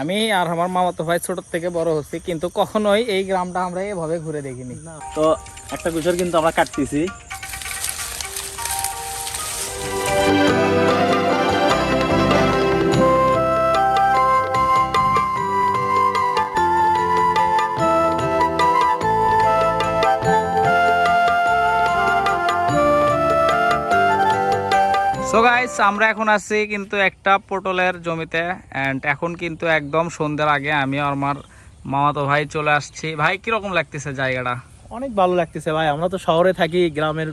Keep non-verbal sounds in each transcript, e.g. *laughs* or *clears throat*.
আমি আর আমার মামাতো ভাই ছোট থেকে বড় হচ্ছি, কিন্তু কখনোই এই গ্রামটা আমরা এভাবে ঘুরে দেখিনি। তো একটা গুজর কিন্তু আমরা কাটতেছি। সো গাইস আমরা এখন আছি কিন্তু একটা পটলের জমিতে অ্যান্ড এখন কিন্তু একদম সন্ধ্যার আগে আমি আর আমার মামাতো ভাই চলে আসছি। ভাই কীরকম লাগতেছে জায়গাটা? অনেক ভালো লাগতেছে ভাই আমরা তো শহরে থাকি গ্রামের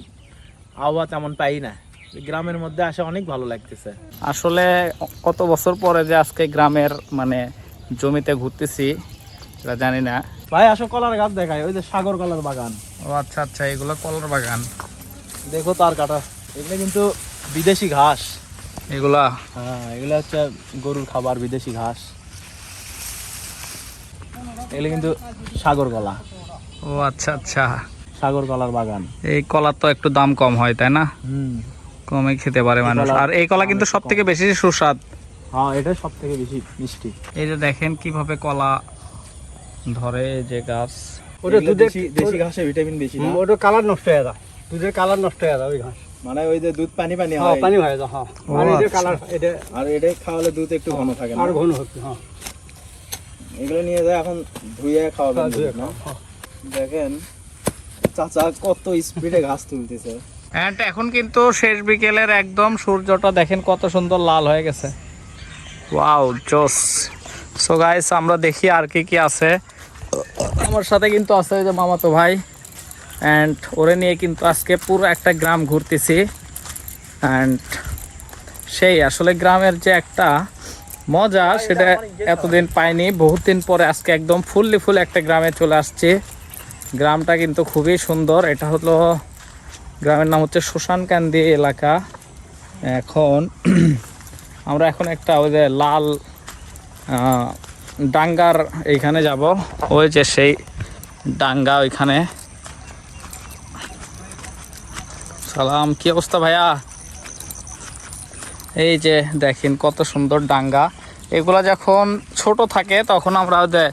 আবহাওয়া তেমন পাই না। গ্রামের মধ্যে আসে অনেক ভালো লাগতেছে। আসলে কত বছর পরে যে আজকে গ্রামের মানে জমিতে ঘুরতেছি সেটা জানি না। ভাই আসো কলার গাছ দেখায় ওই যে সাগর কলার বাগান। ও আচ্ছা আচ্ছা এগুলো কলার বাগান। দেখো তার কাটা এগুলো কিন্তু বিদেশি ঘাস। এগুলা? হ্যাঁ এগুলো হচ্ছে গরুর খাবার বিদেশি ঘাস। এগুলো কিন্তু সাগর কলা। ও আচ্ছা আচ্ছা। সাগর কলার বাগান। এই কলার তো একটু দাম কম হয় তাই না? হুম। কমে খেতে পারে মানুষ। কলা আর এই কলা কিন্তু সব থেকে বেশি সুস্বাদ। হ্যাঁ এটা সব থেকে বেশি মিষ্টি। এই যে দেখেন কীভাবে কলা ধরে যে গাছ। ওটা দেশি দেশি ঘাসে ভিটামিন বেশি না? ওটা কালার নষ্ট হয়ে যায়। দুধের কালার নষ্ট হয়ে যায় ওই ঘাস। মানে ওই যে দুধ পানি পানি হ্যাঁ হয়। পানি হয়ে যায় হ্যাঁ। আর এটা আচ্ছা। কালার এটা আর এটা খাওয়ালে দুধ একটু ঘন থাকে না? আর ঘন হচ্ছে হ্যাঁ। এগুলো নিয়ে যায় এখন ধুয়ে খাওয়াবেন হ্যাঁ, হ্যাঁ। দেখেন চাচা কত স্পিডে ঘাস তুলতেছে। অ্যান্ড এখন কিন্তু শেষ বিকেলের একদম সূর্যটা দেখেন কত সুন্দর লাল হয়ে গেছে। ওয়াও জোস। সো গাইস আমরা দেখি আর কি কি আছে। আমার সাথে কিন্তু আছে ওই যে মামাতো ভাই। অ্যান্ড ওরে নিয়ে কিন্তু আজকে পুরো একটা গ্রাম ঘুরতেছি। অ্যান্ড সেই আসলে গ্রামের যে একটা মজা সেটা এতদিন পাইনি। বহুত দিন পরে আজকে একদম ফুললি ফুল একটা গ্রামে চলে আসছে। গ্রামটা কিন্তু খুবই সুন্দর। এটা হলো গ্রামের নাম হচ্ছে শ্মশানকান্দি এলাকা। এখন *clears throat* আমরা এখন একটা ওই যে লাল ডাঙ্গার এইখানে যাব। ওই যে সেই ডাঙ্গা ওইখানে। সালাম কি অবস্থা ভাইয়া? এই যে দেখেন কত সুন্দর ডাঙ্গা। এগুলা যখন ছোট থাকে তখন আমরা ওই যে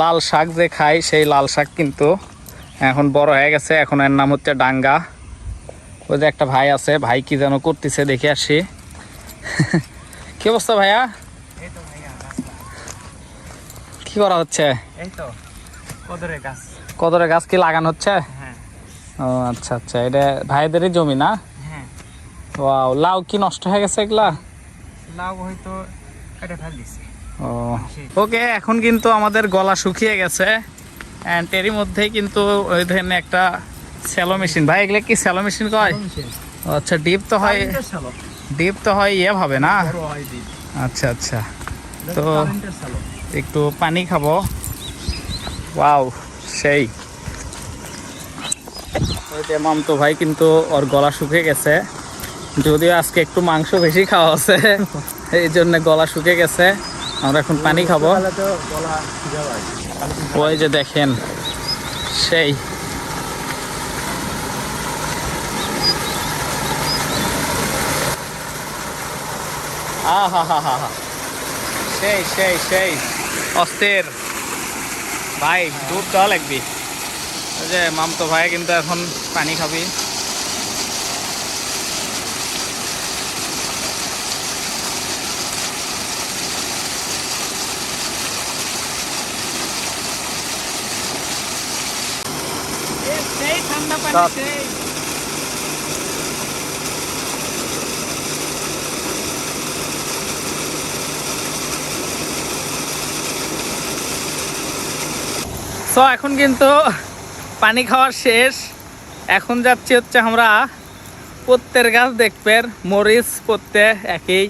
লাল শাক যে খাই সেই লাল শাক কিন্তু এখন বড় হয়ে গেছে। এখন এর নাম হচ্ছে ডাঙ্গা। ওই যে একটা ভাই আছে ভাই কি যেন করতেছে দেখে আসি। *laughs* কি অবস্থা ভাইয়া? কি করা হচ্ছে? এই তো কদরে গাছ। কদরে গাছ কি লাগানো হচ্ছে? হ্যাঁ। ও আচ্ছা আচ্ছা। এটা ভাইদেরই জমি না? হ্যাঁ। ওয়াও লাউ কি নষ্ট হয়ে গেছে এগুলা? লাউ হয়তো কেটে ফেল দিছে। ও ওকে এখন কিন্তু আমাদের গলা শুকিয়ে গেছে। অ্যান্ড এরই মধ্যেই কিন্তু ওই ধরনের একটা স্যালো মেশিন ভাই এগুলো কি স্যালো মেশিন কয়? আচ্ছা ডিপ তো হয় ডিপ তো হয় ইয়ে ভাবে না? আচ্ছা আচ্ছা। তো একটু পানি খাব। ওয়াও সেই। ওই যে মামতো ভাই কিন্তু ওর গলা শুকিয়ে গেছে। যদিও আজকে একটু মাংস বেশি খাওয়া আছে *laughs* এই জন্য গলা শুকিয়ে গেছে। আমরা এখন পানি খাব। ওই যে দেখেন সেই। আহা হা হা হা সেই সেই সেই। অস্থির। ভাই দুধ দেওয়া লাগবি। যে মামতো ভাই কিন্তু এখন পানি খাবি। সো এখন কিন্তু পানি খাওয়ার শেষ। এখন যাচ্ছি হচ্ছে আমরা পত্তের গাছ দেখবেন মরিচ পত্তে একই।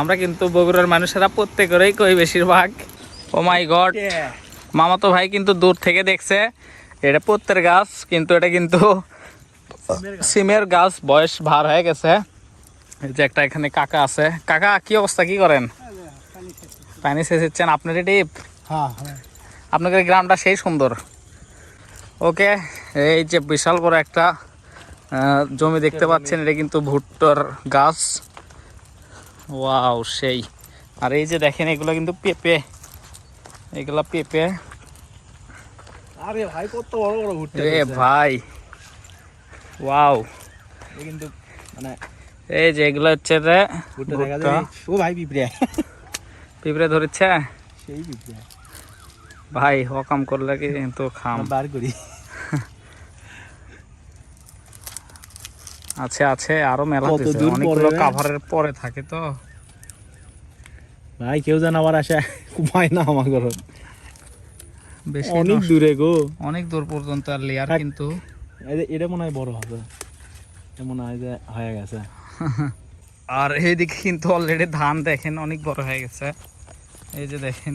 আমরা কিন্তু বগুড়ার মানুষেরা পত্তে করেই কই বেশিরভাগ। ও মাই গড মামাতো ভাই কিন্তু দূর থেকে দেখছে। এটা পত্তের গাছ কিন্তু এটা কিন্তু সিমের গাছ। বয়স ভার হয়ে গেছে। যে একটা এখানে কাকা আছে। কাকা কি অবস্থা? কি করেন? পানি শেষ হচ্ছেন আপনার ডিপ হ্যাঁ হ্যাঁ। আপনাদের গ্রামটা সেই সুন্দর। ওকে এই যে বিশাল বড় একটা জমি দেখতে পাচ্ছেন এটা কিন্তু ভুট্টোর গাছ। ওয়াও সেই। আর এই যে দেখেন এগুলো কিন্তু পেঁপে। এগুলা পেঁপে। আরে ভাই কত বড় বড় ভুট্টা রে ভাই ওয়াও। কিন্তু মানে এই যে এগুলো হচ্ছে রে ভুট্টা ও ভাই পিঁপড়ে। পিঁপড়ে ধরেছে। সেই পিঁপড়ে। ভাই হকাম করলে কি কিন্তু খাম। বার করি। আছে আছে আরও মেলা অনেকগুলো কাভারের পরে থাকে তো। ভাই কেউ যেন আবার আসে ঘুমায় না আমার ঘর। বেশি অনেক দূরে গো। অনেক দূর পর্যন্ত আর লেয়ার কিন্তু। এই যে এটা মনে হয় বড় হবে। এটা মনে হয় যে হয়ে গেছে। আর এইদিকে কিন্তু অলরেডি ধান দেখেন অনেক বড় হয়ে গেছে। এই যে দেখেন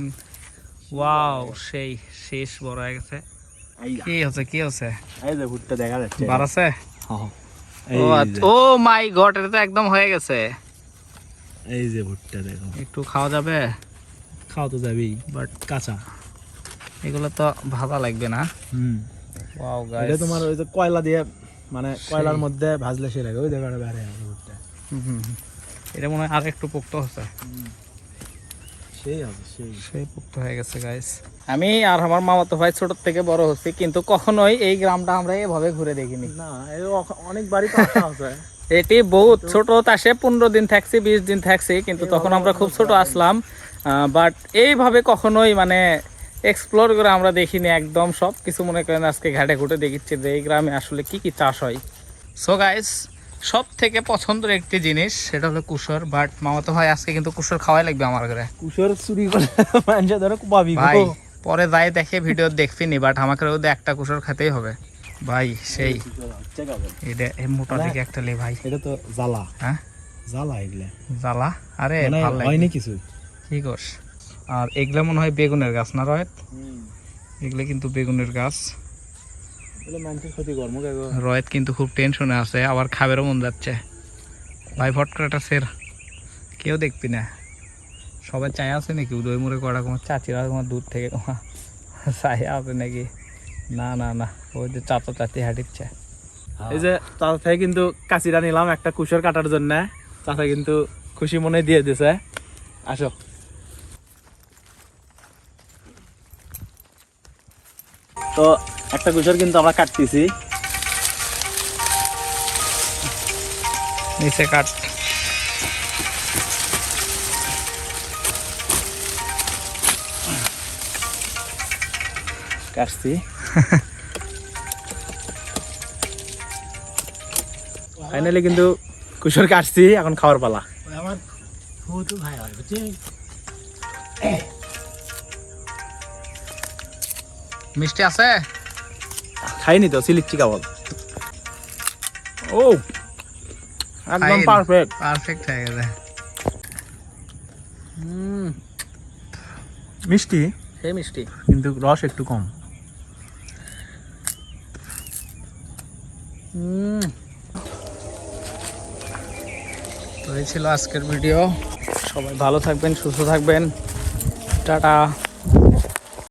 ওয়াও সেই শেষ বড় হয়ে গেছে। কি হচ্ছে কি হচ্ছে? এই যে ভুট্টা দেখা যাচ্ছে। বার আছে? হ্যাঁ। ও আচ্ছা ও মাই গড এটা তো একদম হয়ে গেছে। এই যে ভুট্টা দেখো। একটু খাওয়া যাবে? খাওয়া তো যাবেই বাট কাঁচা। এগুলো তো ভাজা লাগবে না। হুম। ওয়াও এটা তোমার ওই যে কয়লা দিয়ে মানে কয়লার মধ্যে ভাজলে সে লাগে ওই দেখো এটা বেড়ে ভুট্টা এটা মনে হয় আর একটু পোক্ত হচ্ছে। সেই হবে সেই। সেই পোক্ত হয়ে গেছে গাইস আমি আর আমার মামাতো ভাই ছোট থেকে বড় হচ্ছি কিন্তু কখনোই এই গ্রামটা আমরা এভাবে ঘুরে দেখিনি। না আসা আছে। *laughs* এটি বহুত ছোট আসে পনেরো দিন থাকছি বিশ দিন থাকছি কিন্তু তখন আমরা খুব ছোট আসলাম। বাট এইভাবে কখনোই মানে এক্সপ্লোর করে আমরা দেখিনি একদম সব কিছু মনে করেন আজকে ঘাটে ঘুটে দেখিচ্ছি যে এই গ্রামে আসলে কি কি চাষ হয়। সো গাইস সব থেকে পছন্দের একটি জিনিস সেটা হলো কুসর। বাট মামাতো ভাই আজকে কিন্তু কুসর খাওয়াই লাগবে আমার ঘরে। কুশোর চুরি করে মানুষ ধরো পাবি ভাই পরে যাই দেখে ভিডিও দেখবিনি বাট আমাকে ওদের একটা কুসর খেতেই হবে। ভাই সেই। এটা এই মোটা না। দিকে একটা লে ভাই। এটা তো জ্বালা। হ্যাঁ? জ্বালা এগুলা। জ্বালা? আরে মানে ভালো হয়নি কিছু। কি করস? আর এগুলা মনে হয় বেগুনের গাছ না রয়েত এগুলো কিন্তু বেগুনের গাছ। রয়েত কিন্তু খুব টেনশনে আছে আবার খাবারও মন যাচ্ছে। ভাই ফট করে একটা সের। কেউ দেখবি না। সবাই চাই আছে নাকি? উদয় মুড়ে করা তোমার চাচিরা তোমার দূর থেকে তোমার চাই আছে নাকি? না না না। ওই যে চাচা চাচি হাঁটিচ্ছে। এই যে চাচা থেকে কিন্তু কাঁচিটা নিলাম একটা কুশোর কাটার জন্য। চাচা কিন্তু খুশি মনে দিয়ে দিছে। আসো। তো একটা কুশোর কিন্তু আমরা কাটতেছি। নিচে কাট। কাটছি। ফাইনালি কিন্তু কুশোর কাটছি এখন খাওয়ার পালা। আমার ফুটু ভাই হয় মিষ্টি আছে? খাইনি তো সিলিচ্ছি কেবল ও একদম পারফেক্ট পারফেক্ট হয়ে গেছে। মিষ্টি? সেই মিষ্টি। কিন্তু রস একটু কম। তো এই ছিল আজকের ভিডিও। সবাই ভালো থাকবেন সুস্থ থাকবেন। টাটা।